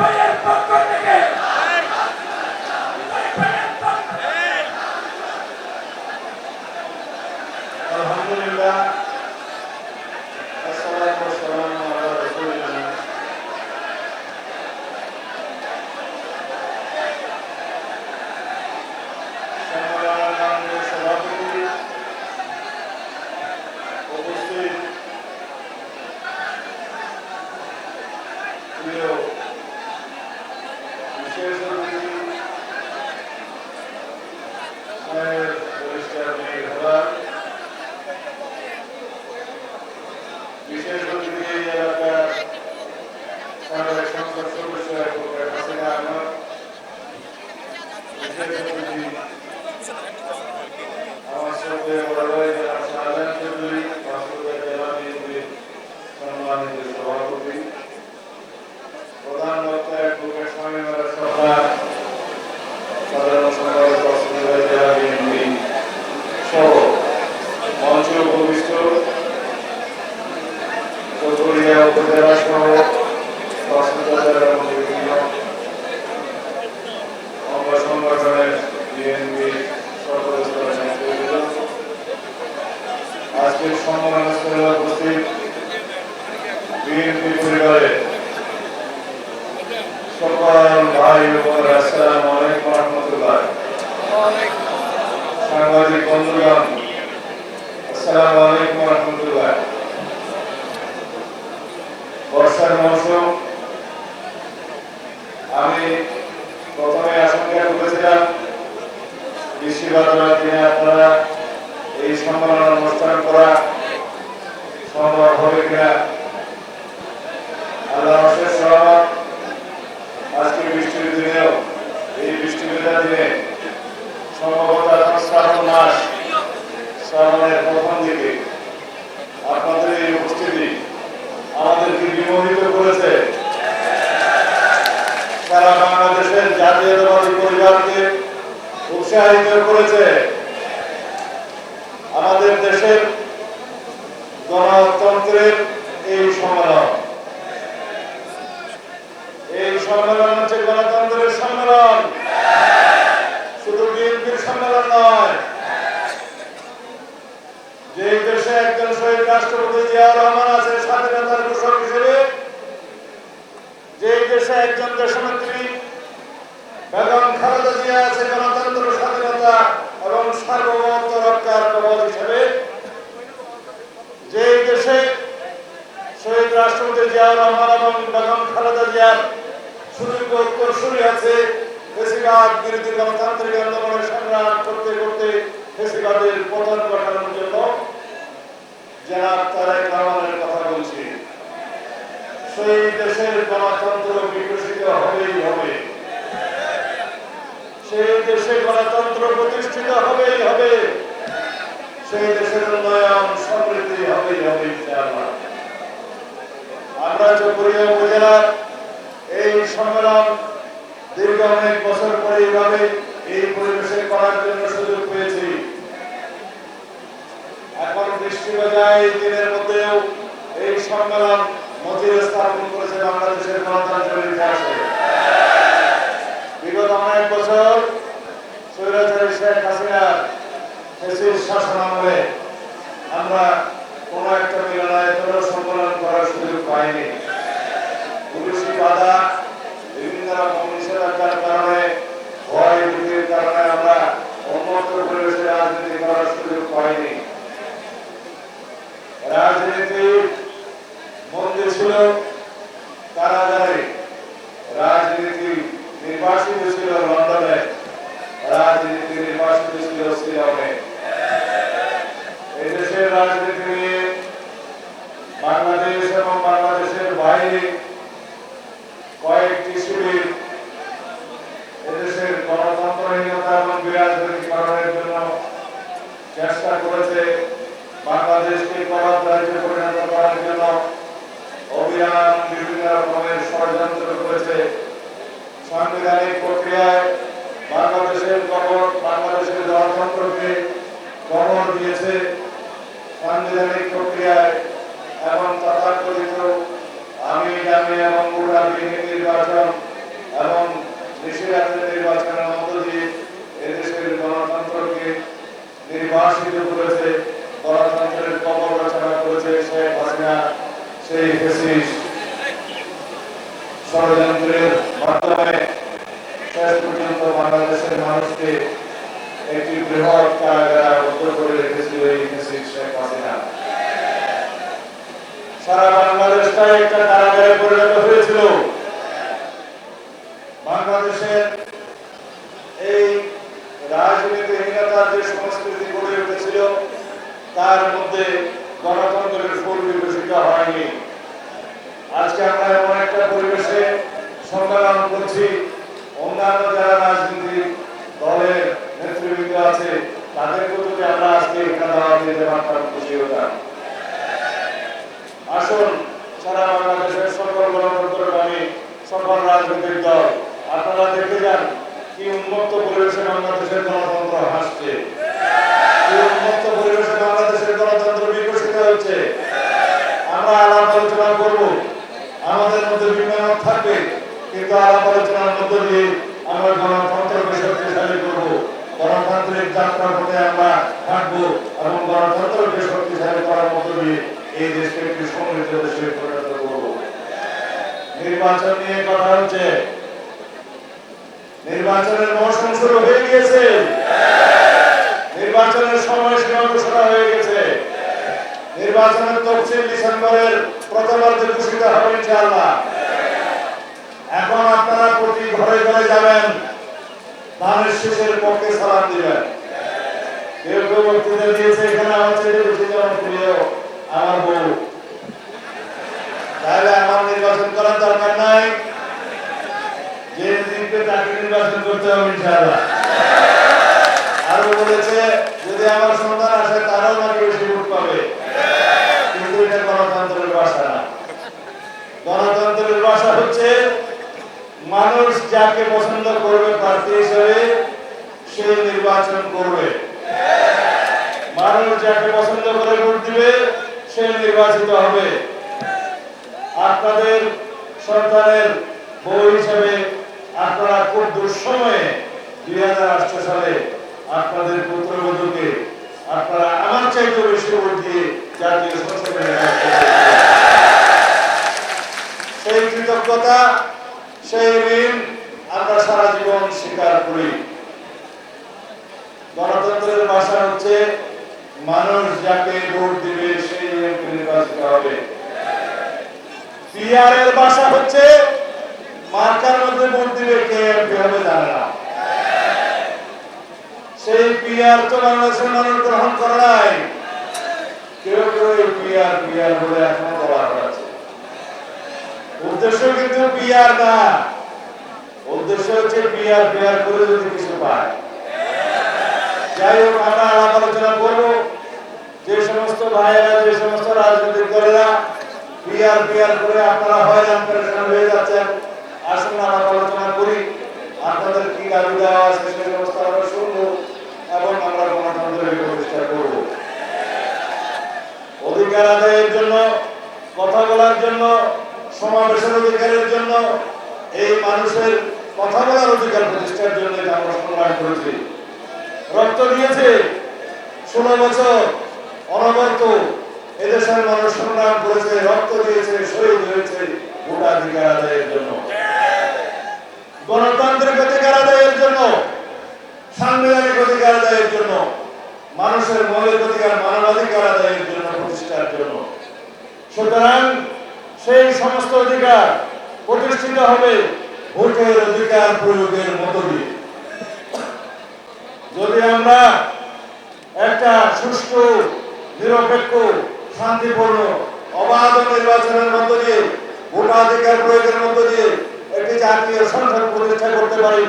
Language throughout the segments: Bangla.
ভাইয়ের পক্ষ থেকে বিশেষ স্থলে উপস্থিত বিএনপি পরিবারের সকল ভাই বোনেরা মৌসুম আমি প্রথমে আশঙ্কা করেছিলাম বৃষ্টিবাদলার দিনে আপনারা এই সম্মেলন অনুষ্ঠান করা সম্ভব হবে কিনা আল্লাহ অশেষ সহমত আজকে বৃষ্টির দিনেও এই বৃষ্টি ভেজা দিনে সম্ভবত মাস শ্রাবণের প্রথম দিকে। আপনাদের এই উপস্থিতি আমাদেরকে বিমোহিত করেছে? সারা বাংলাদেশের জাতীয়তাবাদী পরিবারকে উৎসাহিত করেছে আমাদের দেশের গণতন্ত্রের এই সম্মেলন। এই সম্মেলন হচ্ছে গণতন্ত্রের সম্মেলন শুধু বিএনপির সম্মেলন নয় যে দেশে একজন শহীদ জিয়াউর রহমান আছেন স্বাধীনতার ঘোষক হিসেবে। যে দেশে একজন দেশনেত্রী বেগম খালেদা জিয়া আছে, গণতন্ত্র, স্বাধীনতা এবং সার্বভৌমত্ব রক্ষার কবল হিসেবে। যে দেশে শহীদ রাষ্ট্রপতি জিয়াউর রহমান এবং বেগম খালেদা জিয়ার সুযোগ্য আছে ফেসিবাদ বিরোধী গণতান্ত্রিক আন্দোলনের সংগ্রাম করতে করতে ফেসিবাদের পতন ঘটানোর জন্য জনাব তারেক রহমানের কথা বলছি সেই দেশের গণতন্ত্র বিকশিত হবেই হবে। সেই দেশে গণতন্ত্র প্রতিষ্ঠিত হবেই হবে। সেই দেশের উন্নয়ন, সমৃদ্ধি হবেই হবে আমরা চকরিয়া উপজেলার এই সম্মেলন দীর্ঘ অনেক বছর পরে এইভাবে এই পরিবেশে করার জন্য সুযোগ পেয়েছি। এখন বৃষ্টি বাজায় দিনের মধ্যেও এই সম্মেলন মতির স্থাপন করেছে বাংলাদেশের গণতন্ত্রের ইতিহাসে বিগত অনেক বছর স্বৈরাচারী শেখ হাসিনার শাসন আমলে আমরা কোন একটা সম্মেলন করার সুযোগ পাইনি। পুলিশি বাধা, বিভিন্ন রকম নিষেধাজ্ঞার কারণে ভয় ভীতির কারণে আমরা উন্মুক্ত পরিবেশে রাজনীতি করার সুযোগ পাইনি রাজনীতি মন্দির ছিল কারাগারে রাজনীতি নির্বাসিত ছিল লন্ডনে রাজনীতি নির্বাসিত ছিল শ্রীলঙ্কে এই দেশের রাজনীতি নিয়ে বাংলাদেশ এবং বাংলাদেশের বাইরে কয়েকটি শিবির এদেশের গণতন্ত্রহীনতা এবং বিরাজনীতিকরণের জন্য চেষ্টা করেছে বাংলাদেশকে করদ রাজ্যে পরিণত করার জন্য অভিযান বিভিন্ন রকমের ষড়যন্ত্র করেছে। সাংবিধানিক প্রক্রিয়ায় বাংলাদেশের কবর, বাংলাদেশের গণতন্ত্রকে কবর দিয়েছে। সাংবিধানিক প্রক্রিয়ায় এবং তথাকথিত আমি জামি এবং গোটা নির্বাচন এবং নিশিরাতের নির্বাচনের মধ্য দিয়ে এদেশের গণতন্ত্রকে নির্বাসিত করেছে, গণতন্ত্রের কবর রচনা করেছে শেখ হাসিনা, সেই ফেসিস ষড়যন্ত্রের মাধ্যমে শেষ পর্যন্ত বাংলাদেশের মানুষকে একটি বৃহৎ কারাগারে আবদ্ধ করে রেখেছিল এই ফেসিস শেখ হাসিনা সারা বাংলাদেশটাই একটা কারাগারে পরিণত হয়েছিল। বাংলাদেশের এই রাজনীতিহীনতার যে সংস্কৃতি গড়ে উঠেছিল, তার মধ্যে গণতন্ত্রের ফুল বিকশিত হয়নি। আজকে আমরা এমন একটা পরিবেশে সম্মেলন করছি, অন্যান্য যারা রাজনীতিক দলের নেতৃবৃন্দ আছে তাদেরকেও যদি আমরা আজকে এখানে দাওয়াত দিতে পারতাম খুশি হতাম আসুন সারা বাংলাদেশের সকল গণতন্ত্রকামী সকল রাজনৈতিক দল আপনারা দেখে যান কি উন্মুক্ত পরিবেশে বাংলাদেশের গণতন্ত্র হাসছে কি উন্মুক্ত পরিবেশে বাংলাদেশের গণতন্ত্র বিকশিত হচ্ছে আমরা আলাপ আলোচনা করব আমাদের মধ্যে বিভিন্ন থাকবে কিন্তু আলাপ আলোচনার মধ্য দিয়ে আমরা গণতন্ত্রকে শক্তিশালী করব। গণতান্ত্রিক যাত্রা পথে আমরা থাকব এবং গণতন্ত্রকে শক্তিশালী করার মধ্য দিয়ে এই দেশকে একটি সমৃদ্ধ দেশে পরিণত করব। নির্বাচন নিয়ে কথা হচ্ছে। নির্বাচনের মৌসুম শুরু হয়ে গিয়েছে। নির্বাচনের সময় সীমা ঘোষণা হয়ে গেছে। নির্বাচনের তফসিল ডিসেম্বরের প্রথমার্ধে ঘোষিত হবে ইনশাআল্লাহ। এখন আপনারা প্রতি ঘরে ঘরে যাবেন। ধানের শেষের পক্ষে সালাম দিবেন। কেউ কেউ বক্তৃতা দিয়েছে, এখানে আমার ছেলে বেশি জনপ্রিয় আমার বউ। তাহলে আমার নির্বাচন করার দরকার নাই। যে জিতবে তাকে নির্বাচন করতে হবে, ইনশাআল্লাহ। আরও বলেছে, যদি আমার সন্তান আসে, তারাও নাকি বেশি ভোট পাবে কিন্তু এটা গণতন্ত্রের ভাষা না গণতন্ত্রের ভাষা হচ্ছে মানুষ যাকে পছন্দ করবে প্রার্থী হিসেবে সে নির্বাচন করবে। মানুষ যাকে পছন্দ করে ভোট দিবে, সে নির্বাচিত হবে। আপনাদের সরকারের বউ হিসেবে আপনারা খুব দুঃসময়ে দুই হাজার আটশো সালে আপনাদের পুত্রবধূকে আপনারা আমার চাইতে বেশি ভোট দিয়ে জাতীয় সংসদে সেই কৃতজ্ঞতা সেই ঋণ আমরা সারা জীবন স্বীকার করি। গণতন্ত্রের ভাষা হচ্ছে, মানুষ যাকে ভোট দিবে সেই এমপি নির্বাচিত হবে। পিআর ভাষা হচ্ছে, মার্কার মধ্যে ভোট দিবে কে এমপি হবে জানে না। সেই পিআর তো বাংলাদেশের মানুষ গ্রহণ করে নাই। কেউ কেউ পিআর পিআর বলে এখনও বলা হচ্ছে উদ্দেশ্য কিন্তু পিআর না। উদ্দেশ্য হচ্ছে পিআর পিআর করে যদি কিছু পায়। যাই হোক, আমরা আলাপ আলোচনা করব। যে সমস্ত ভাইয়েরা, যে সমস্ত রাজনৈতিক দলেরা পিআর পিআর করে আপনারা হয়রান পরেশান হয়ে যাচ্ছেন? আসুন, আলাপ আলোচনা করি। আপনাদের কি দাবি দেওয়া আছে সে সমস্ত আমরা শুনব এবং আমরা গণতন্ত্রের প্রতিষ্ঠা করব। অধিকার আদায়ের জন্য, কথা বলার জন্য সমাবেশের অধিকারের জন্য এই মানুষের কথা বলার অধিকার প্রতিষ্ঠার জন্য আমরা করেছি। রক্ত দিয়েছে ষোলো বছর অনবরত এদেশের মানুষ সংগ্রাম করেছে, রক্ত দিয়েছে, শহীদ হয়েছে ভোটাধিকার আদায়ের জন্য। গণতান্ত্রিক অধিকার আদায়ের জন্য, সাংবিধানিক অধিকার আদায়ের জন্য, মানুষের মৌলিক অধিকার, মানবাধিকার আদায়ের জন্য প্রতিষ্ঠার জন্য। সুতরাং সেই সমস্ত অধিকার প্রতিষ্ঠিত হবে ভোটের অধিকার প্রয়োগের মধ্য দিয়ে যদি আমরা একটা সুষ্ঠু, নিরপেক্ষ, শান্তিপূর্ণ, অবাধ নির্বাচনের মধ্য দিয়ে, ভোটাধিকার প্রয়োগের মধ্য দিয়ে একটি জাতীয় সংসদ প্রতিষ্ঠা করতে পারি,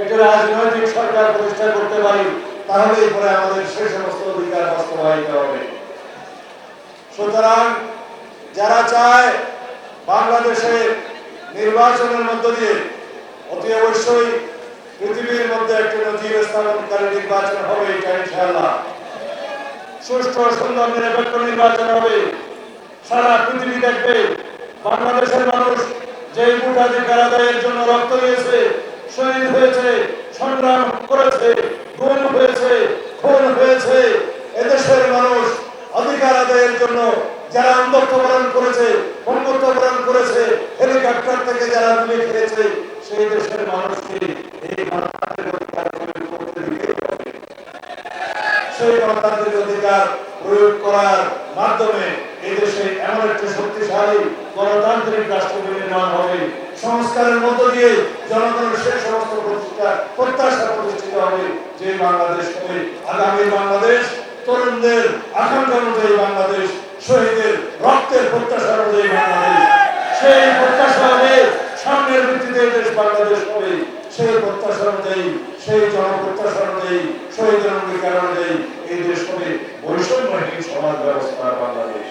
একটি রাজনৈতিক সরকার প্রতিষ্ঠা করতে পারি তাহলে পরে আমাদের সে সমস্ত অধিকার বাস্তবায়িত হবে। সুতরাং যারা চায় বাংলাদেশে নির্বাচনের মধ্য দিয়ে অতি অবশ্যই পৃথিবীর মধ্যে একটি নজির স্থাপনকারী নির্বাচন হবে এটা ইনশাআল্লাহ। সুষ্ঠু সুন্দর নিরপেক্ষ নির্বাচন হবে। সারা পৃথিবী দেখবে বাংলাদেশের মানুষ যে ভোটাধিকার আদায়ের জন্য রক্ত দিয়েছে, শহীদ হয়েছে, সংগ্রাম করেছে গুম হয়েছে, খুন হয়েছে, এদেশের মানুষ অধিকার আদায়ের জন্য যারা অন্ধত্ব বরণ করেছে পঙ্গত্ব বরণ করেছে, হেলিকপ্টার থেকে যারা গুলি খেয়েছে, সেই দেশের মানুষকে এই গণতান্ত্রিক অধিকার প্রয়োগ করতে দিতে হবে। সেই গণতান্ত্রিক অধিকার প্রয়োগ করার মাধ্যমে এই দেশে এমন একটি শক্তিশালী গণতান্ত্রিক রাষ্ট্র নির্মাণ হবে। সংস্কারের মধ্য দিয়ে জনগণের সেই সমস্ত প্রতিষ্ঠা, প্রত্যাশা প্রতিষ্ঠিত হবে যে বাংলাদেশ হবে। আগামী বাংলাদেশ, তরুণদের আকাঙ্ক্ষা অনুযায়ী বাংলাদেশ শহীদের রক্তের প্রত্যাশা অনুযায়ী বাংলাদেশ। সেই প্রত্যাশা অনুযায়ী সামনের ভিত্তিতে দেশ বাংলাদেশ হবে। সেই প্রত্যাশা অনুযায়ী, সেই জনপ্রত্যাশা অনুযায়ী, শহীদের অঙ্গীকার অনুযায়ী এই দেশ হবে বৈষম্যহীন সমাজ ব্যবস্থা বাংলাদেশ।